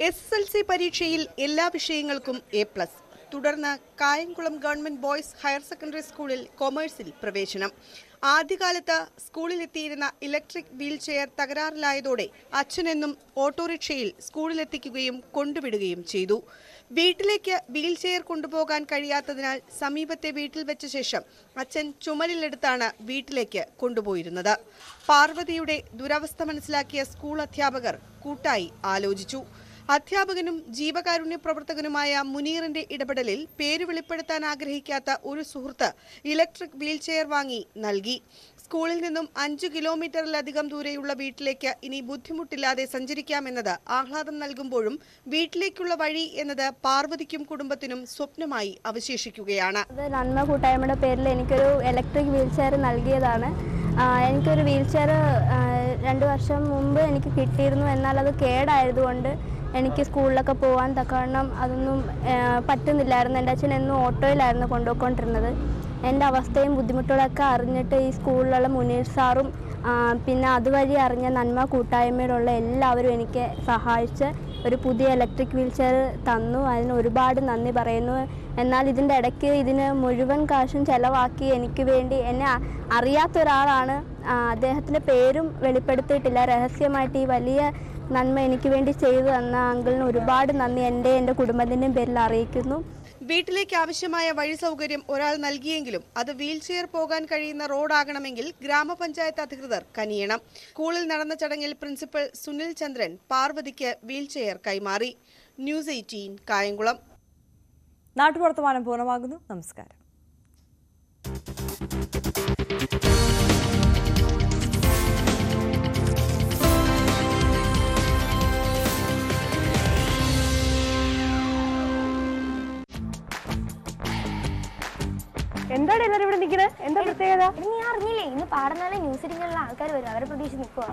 എസ് എസ് എൽ സി പരീക്ഷയിൽ എല്ലാ വിഷയങ്ങൾക്കും എ പ്ലസ്. തുടർന്ന് Kayamkulam government boys higher secondary സ്കൂളിൽ കൊമേഴ്സിൽ പ്രവേശനം. ആദ്യകാലത്ത് സ്കൂളിലെത്തിയിരുന്ന ഇലക്ട്രിക് വീൽ ചെയർ തകരാറിലായതോടെ അച്ഛനെന്നും ഓട്ടോറിക്ഷയിൽ സ്കൂളിലെത്തിക്കുകയും കൊണ്ടുവിടുകയും ചെയ്തു. വീട്ടിലേക്ക് വീൽ ചെയർ കൊണ്ടുപോകാൻ കഴിയാത്തതിനാൽ സമീപത്തെ വീട്ടിൽ വെച്ച ശേഷം അച്ഛൻ ചുമലിലെടുത്താണ് വീട്ടിലേക്ക് കൊണ്ടുപോയിരുന്നത്. പാർവതിയുടെ ദുരവസ്ഥ മനസ്സിലാക്കിയ സ്കൂൾ അധ്യാപകർ കൂട്ടായി ആലോചിച്ചു. അധ്യാപകനും ജീവകാരുണ്യ പ്രവർത്തകനുമായ മുനീറിന്റെ ഇടപെടലിൽ പേര് വെളിപ്പെടുത്താൻ ആഗ്രഹിക്കാത്ത ഒരു സുഹൃത്ത് ഇലക്ട്രിക് വീൽചെയർ വാങ്ങി നൽകി. സ്കൂളിൽ നിന്നും അഞ്ചു കിലോമീറ്ററിലധികം ദൂരെയുള്ള വീട്ടിലേക്ക് ഇനി ബുദ്ധിമുട്ടില്ലാതെ സഞ്ചരിക്കാമെന്നത് ആഹ്ലാദം നൽകുമ്പോഴും വീട്ടിലേക്കുള്ള വഴി എന്നത് പാർവതിക്കും കുടുംബത്തിനും സ്വപ്നമായി അവശേഷിക്കുകയാണ്. നന്മ കൂട്ടായ്മയുടെ പേരിൽ എനിക്കൊരു ഇലക്ട്രിക് വീൽചെയർ നൽകിയതാണ്. എനിക്കൊരു വീൽചെയർ രണ്ട് വർഷം മുമ്പ് എനിക്ക് കിട്ടിയിരുന്നു. എന്നാൽ അത് കേടായതുകൊണ്ട് എനിക്ക് സ്കൂളിലൊക്കെ പോകാൻ തക്കവണ്ണം അതൊന്നും പറ്റുന്നില്ലായിരുന്നു. എന്റെ അച്ഛൻ എന്നും ഓട്ടോയിലായിരുന്നു കൊണ്ടുപോയിക്കൊണ്ടിരുന്നത്. എന്റെ അവസ്ഥയും ബുദ്ധിമുട്ടുകളൊക്കെ അറിഞ്ഞിട്ട് ഈ സ്കൂളിലുള്ള മുനീർ സാറും പിന്നെ അതുവഴി അറിഞ്ഞ നന്മ കൂട്ടായ്മയിലുള്ള എല്ലാവരും എനിക്ക് സഹായിച്ച് ഒരു പുതിയ ഇലക്ട്രിക് വീൽ ചെയർ തന്നു. അതിന് ഒരുപാട് നന്ദി പറയുന്നു. എന്നാൽ ഇതിന്റെ ഇടയ്ക്ക് ഇതിന് മുഴുവൻ കാശും ചിലവാക്കി എനിക്ക് വേണ്ടി എന്നെ അറിയാത്ത ഒരാളാണ് അദ്ദേഹത്തിന്റെ പേരും വെളിപ്പെടുത്തിയിട്ടില്ല. രഹസ്യമായിട്ട് ഈ വലിയ നന്മ എനിക്ക് വേണ്ടി ചെയ്തു തന്ന അങ്കിളിന് ഒരുപാട് നന്ദി. എന്റെ എന്റെ കുടുംബത്തിന്റെയും പേരിൽ അറിയിക്കുന്നു. വീട്ടിലേക്ക് ആവശ്യമായ വഴി സൗകര്യം ഒരാൾ നൽകിയെങ്കിലും അത് വീൽചെയർ പോകാൻ കഴിയുന്ന റോഡാകണമെങ്കിൽ ഗ്രാമപഞ്ചായത്ത് അധികൃതർ കനിയണം. സ്കൂളിൽ നടന്ന ചടങ്ങിൽ പ്രിൻസിപ്പൽ സുനിൽ ചന്ദ്രൻ പാർവതിക്ക് വീൽചെയർ കൈമാറി. News eighteen Kayamkulam. നാട്ടുവർത്തമാനം പൂർണമാകുന്നു. നമസ്കാരം. എന്താണ് എല്ലാരും ഇവിടെ നിൽക്കുന്നത് എന്താ പ്രത്യേകത? നീ അറിഞ്ഞില്ലേ? ഇന്ന് പാടുന്നാലെ ന്യൂസ് ഇരിക്കാനുള്ള ആൾക്കാർ വരും. അവരെ പ്രതീക്ഷിച്ച് നിൽക്കുക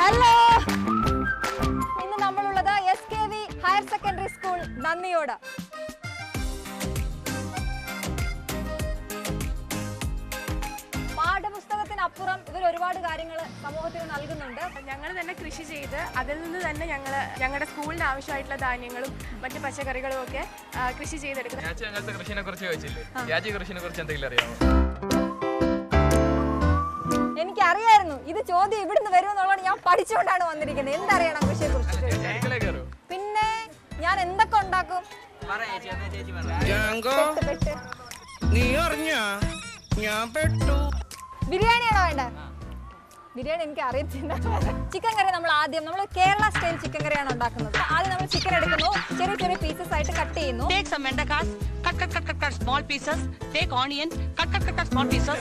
ഹലോ! ഇന്ന് നമ്മളുള്ളത് S K V higher secondary school Nandiyode. പാഠപുസ്തകത്തിനപ്പുറം ഇവർ ഒരുപാട് കാര്യങ്ങൾ സമൂഹത്തിന് നൽകുന്നുണ്ട്. ഞങ്ങൾ തന്നെ കൃഷി ചെയ്ത് അതിൽ നിന്ന് തന്നെ ഞങ്ങൾ ഞങ്ങളുടെ സ്കൂളിന് ആവശ്യമായിട്ടുള്ള ധാന്യങ്ങളും മറ്റു പച്ചക്കറികളും ഒക്കെ കൃഷി ചെയ്തെടുക്കുന്നത്. കൃഷിനെ കുറിച്ച് ചോദിച്ചില്ലേ? രാജി കൃഷിനെ കുറിച്ച് എന്തെങ്കിലും അറിയാമോ? എനിക്കറിയായിരുന്നു. ഇത് ചോദ്യം ഇവിടുന്ന് വരുമെന്നുള്ളത് ഞാൻ പഠിച്ചുകൊണ്ടാണ് വന്നിരിക്കുന്നത്. എന്തറിയണം കൃഷിയെ കുറിച്ച് പിന്നെ ഞാൻ എന്തൊക്കെ ഉണ്ടാക്കും. നീ അറിഞ്ഞ? ഞാൻ പെട്ടു. ബിരിയാണിയാണോ വേണ്ടത്? ബിരിയാണി എനിക്ക് അറിയത്തില്ല. ചിക്കൻ കറി നമ്മൾ ആദ്യം നമ്മൾ കേരള സ്റ്റൈൽ ചിക്കൻ കറിയാണ് ഉണ്ടാക്കുന്നത്. ആദ്യം നമ്മൾ ചിക്കൻ എടുക്കുന്നു. ചെറിയ ചെറിയ പീസസ് ആയിട്ട് കട്ട് ചെയ്യുന്നു. Take some vendakas, cut, cut, cut, cut, cut small pieces. Take onion, cut, cut, cut, cut small pieces.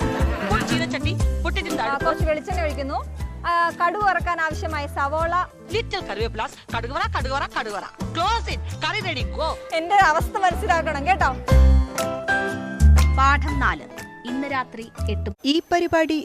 Put jeera chutney, put it in the ആ, കുറച്ച് വെളിച്ചെണ്ണ ഒഴിക്കുന്നു. ആ, കടുക് വറക്കാൻ ആവശ്യമായ സവോള. ലിറ്റിൽ കറിവേപ്പിലാസ് കടുകുവറ കടുകുവറ കടുകുവറ close it curry ready go എന്റെ അവസ്ഥ മനസ്സിലാക്കണം കേട്ടോ? പാഠം നാല്. ഇന്ന് രാത്രി എട്ട് ഈ പരിപാടി